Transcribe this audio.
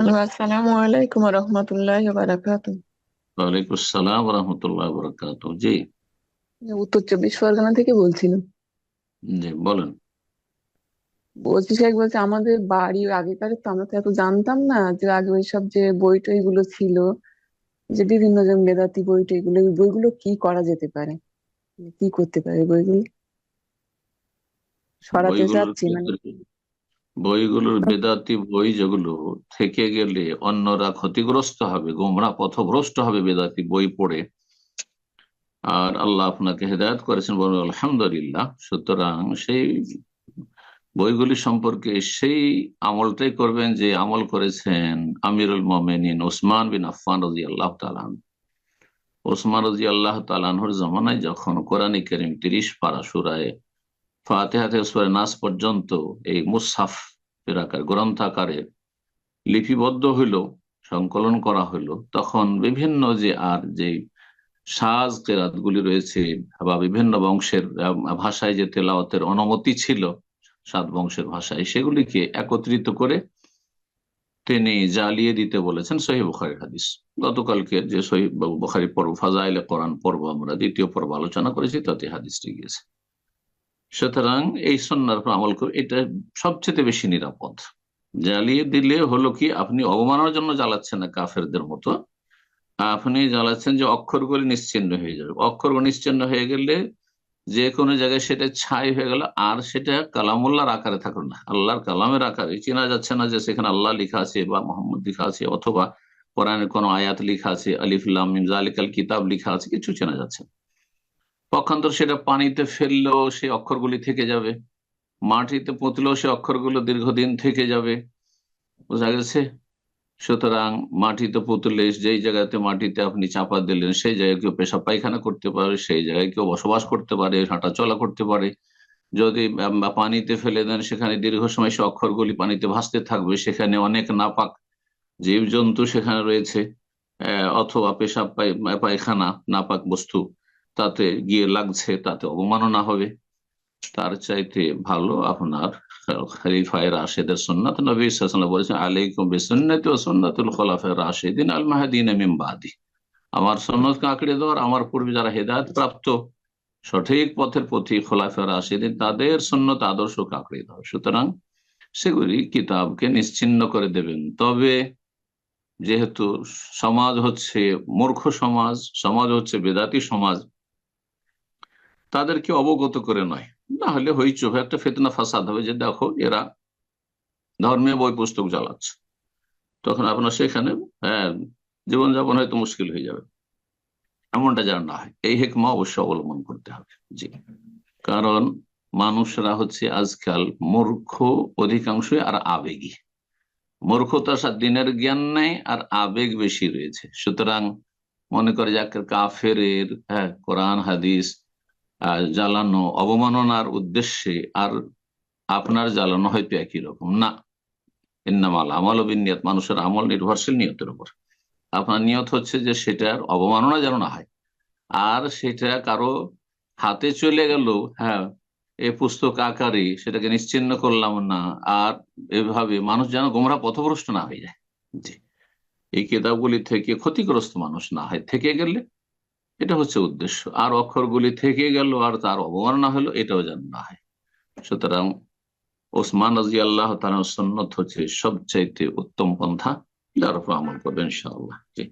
আসসালামু আলাইকুম রহমতুল্লাহ বারাকাতু ওয়ালাইকুম আসসালাম রহমতুল্লাহ বরকাত জি উত্তর চব্বিশ পরগনা থেকে বলছিলাম জি বলেন বলছি শেখ বলছে আমাদের বাড়ি আগেকার তো আমরা তো এত জানতাম না যে আগে ওইসব যে বই টই গুলো ছিল যে বিভিন্ন জন বেদাতি বই টই গুলো বইগুলো কি করা যেতে পারে কি করতে পারে বইগুলো সরাতে চাচ্ছি মানে বইগুলোর বেদাতি বই যেগুলো থেকে গেলে অন্যরা ক্ষতিগ্রস্ত হবে, গোমরা পথভ্রষ্ট হবে বেদাতি বই পড়ে। আর আল্লাহ আপনাকে হেদায়ত করেছেন বলুন আলহামদুলিল্লাহ, সুতরাং সেই বইগুলি সম্পর্কে সেই আমলটাই করবেন যে আমল করেছেন আমিরুল মোমেনিন ওসমান বিন আফফান রাজি আল্লাহ তালান ওসমান রাজি আল্লাহ তালানহর জমানায় যখন কোরআন করিম তিরিশ পারা সুরায় ফাতেহাতে নাস পর্যন্ত এই মুসাফ ফেরাকার গ্রন্থাকারে লিপিবদ্ধ হইল, সংকলন করা হইল, তখন বিভিন্ন যে আর যে সাজ কেরাত গুলি রয়েছে বা বিভিন্ন বংশের ভাষায় যে তেলাওয়াতের অনুমতি ছিল সাত বংশের ভাষায়, সেগুলিকে একত্রিত করে তিনি জ্বালিয়ে দিতে বলেছেন সহি বুখারি হাদিস। গতকালকে যে সহি বুখারি পর্ব, ফাজাইলে কোরআন পর্ব আমরা দ্বিতীয় পর্ব আলোচনা করেছি, তাতে হাদিসটি গিয়েছে। সুতরাং এই সন্ন্যার উপর আমল করে এটা সবচেয়ে বেশি নিরাপদ। জ্বালিয়ে দিলে হলো কি, আপনি অবমাননার জন্য জ্বালাচ্ছেন না কাফেরদের মতো। আপনি জ্বালাচ্ছেন যে অক্ষরগুলি নিশ্চিন্ন হয়ে যাবে। অক্ষরগুলি নিশ্চিন্ন হয়ে গেলে যে কোনো জায়গায় সেটা ছাই হয়ে গেল, আর সেটা কালামুল্লাহর আকারে থাকল না। আল্লাহর কালামের আকারে। চেনা যাচ্ছে না যে সেখানে আল্লাহ লিখা আছে বা মোহাম্মদ লিখা আছে, অথবা কোরআনের কোনো আয়াত লিখা আছে আলিফুল্লাহ মিমজা আলিকাল কিতাব লিখা আছে, কিছু চেনা যাচ্ছে না। পক্ষান্তর সেটা পানিতে ফেললেও সে অক্ষরগুলি থেকে যাবে, মাটিতে পুঁতলেও সে অক্ষরগুলো দীর্ঘদিন থেকে যাবে। বোঝা গেছে? সুতরাং মাটিতে পুঁতলে যেই জায়গাতে মাটিতে আপনি চাপা দিলেন, সেই জায়গায় কেউ পেশাব পায়খানা করতে পারে, সেই জায়গায় কেউ বসবাস করতে পারে, হাঁটা চলা করতে পারে। যদি পানিতে ফেলে দেন, সেখানে দীর্ঘ সময় সে অক্ষরগুলি পানিতে ভাসতে থাকবে, সেখানে অনেক নাপাক জীবজন্তু সেখানে রয়েছে অথবা পায়- পায়খানা, নাপাক বস্তু তাতে গিয়ে লাগছে, তাতে অবমাননা হবে। তার চাইতে ভালো আপনার খলিফায় রাশেদের সুন্নাত। নবী সাল্লাল্লাহু বলেছেন, আলাইকুম বিসুন্নতি ওয়া সুন্নাতুল খোলাফায়ে রাশিদিন আল মাহদিন মিন আমার সুন্নত কাঁকড়ে দেওয়ার, আমার পূর্বে যারা হেদায়েত প্রাপ্ত, সঠিক পথের পথি খোলাফায়ে রাশিদিন, তাদের সুন্নত আদর্শ কাঁকড়ে দেওয়া। সুতরাং সেগুলি কিতাবকে নিশ্চিন্ন করে দেবেন। তবে যেহেতু সমাজ হচ্ছে মূর্খ সমাজ সমাজ হচ্ছে বেদাতি সমাজ তাদেরকে অবগত করে নয়। না হলে হইচই একটা ফেতনা ফাসাদ হবে যে দেখো এরা ধর্মীয় বই পুস্তক জ্বালাচ্ছে। তখন আপনার সেখানে হ্যাঁ জীবনযাপন হয়তো মুশকিল হয়ে যাবে। এমনটা যেন না হয়। এই হেকমা অবশ্যই অবলম্বন করতে হবে। জি। কারণ মানুষরা হচ্ছে আজকাল মূর্খ অধিকাংশই আর আবেগী। মূর্খতার সাথে দিনের জ্ঞান নেই আর আবেগ বেশি রয়েছে। সুতরাং মনে করে যে কাফের হ্যাঁ কোরআন, হাদিস জ্বালানো অবমাননার উদ্দেশ্যে আর আপনার জ্বালানো হয়তো একই রকম। না। ইন্নামাল আমল বিনিয়ত মানুষের আমল নির্ভরশীল নিয়তের উপর। আপনার নিয়ত হচ্ছে যে সেটার অবমাননা যেন না হয়। আর সেটা কারও হাতে চলে গেল হ্যাঁ এ পুস্তক আকারে সেটাকে নিশ্চিন্ন করলাম না, আর এভাবে মানুষ যেন গোমরা পথভ্রষ্ট না হয়ে যায়। জি। এই কেতাবগুলি থেকে ক্ষতিগ্রস্ত মানুষ না হয়। থেকে গেলে এটা হচ্ছে উদ্দেশ্য। আর অক্ষরগুলি থেকে গেল আর তার অবমাননা হলো, এটাও যেন না হয়। সুতরাং ওসমান রাজি আল্লাহ তার সন্ন্যত হচ্ছে সবচাইতে উত্তম পন্থা যার উপর আমল করবেন ইনশাআল্লাহ। জি।